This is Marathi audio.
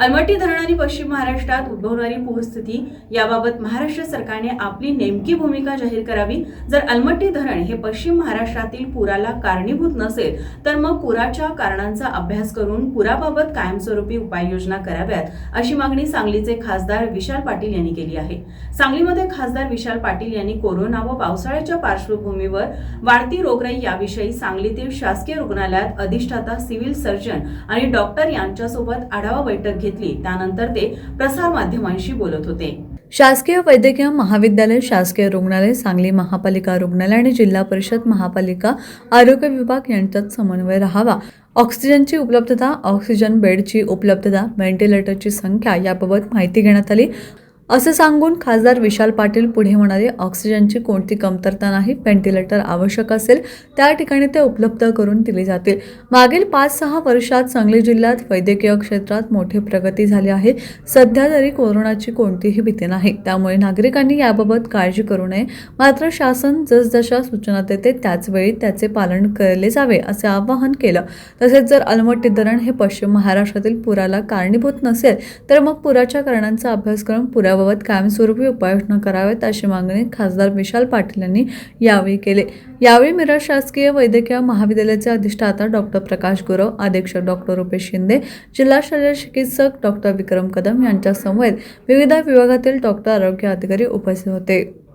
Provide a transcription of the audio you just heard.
अलमट्टी धरण आणि पश्चिम महाराष्ट्रात उद्भवणारी पूरस्थिती याबाबत महाराष्ट्र सरकारने आपली नेमकी भूमिका जाहीर करावी. जर अलमट्टी धरण हे पश्चिम महाराष्ट्रातील पुराला कारणीभूत नसेल तर मग पुराच्या कारणांचा अभ्यास करून पुराबाबत कायमस्वरूपी उपाययोजना कराव्यात अशी मागणी सांगलीचे खासदार विशाल पाटील यांनी केली आहे. सांगलीमध्ये खासदार विशाल पाटील यांनी कोरोना व पावसाळ्याच्या पार्श्वभूमीवर वाढती रोगराई याविषयी सांगलीतील शासकीय रुग्णालयात अधिष्ठाता सिव्हिल सर्जन आणि डॉक्टर यांच्यासोबत आढावा बैठक घेतली. त्यानंतर ते प्रसारमाध्यमांशी बोलत होते. शासकीय वैद्यकीय महाविद्यालय शासकीय रुग्णालय सांगली महापालिका रुग्णालय आणि जिल्हा परिषद महापालिका आरोग्य विभाग यांच्यात समन्वय राहावा. ऑक्सिजनची उपलब्धता ऑक्सिजन बेडची उपलब्धता व्हेंटिलेटरची संख्या याबाबत माहिती घेण्यात आली. असं सांगून खासदार विशाल पाटील पुढे म्हणाले ऑक्सिजनची कोणती कमतरता नाही व्हेंटिलेटर आवश्यक असेल त्या ठिकाणी ते उपलब्ध करून दिले जातील. मागील पाच सहा वर्षात सांगली जिल्ह्यात वैद्यकीय क्षेत्रात मोठी प्रगती झाली आहे. सध्या तरी कोरोनाची कोणतीही भीती नाही. त्यामुळे नागरिकांनी याबाबत काळजी करू नये. मात्र शासन जसजशा सूचना देते त्याच वेळी त्याचे पालन केले जावे असे आवाहन केलं. तसेच जर अलमट्टी धरण हे पश्चिम महाराष्ट्रातील पुराला कारणीभूत नसेल तर मग पुराच्या कारणांचा अभ्यास करून याबाबत कायमस्वरूपी उपाययोजना कराव्यात अशी मागणी खासदार विशाल पाटील यांनी यावेळी केले. यावेळी मिरज शासकीय वैद्यकीय महाविद्यालयाचे अधिष्ठाता डॉक्टर प्रकाश गुरव अधीक्षक डॉक्टर रुपेश शिंदे जिल्हा शल्य चिकित्सक डॉक्टर विक्रम कदम यांच्यासमवेत विविध विभागातील डॉक्टर आरोग्य अधिकारी उपस्थित होते.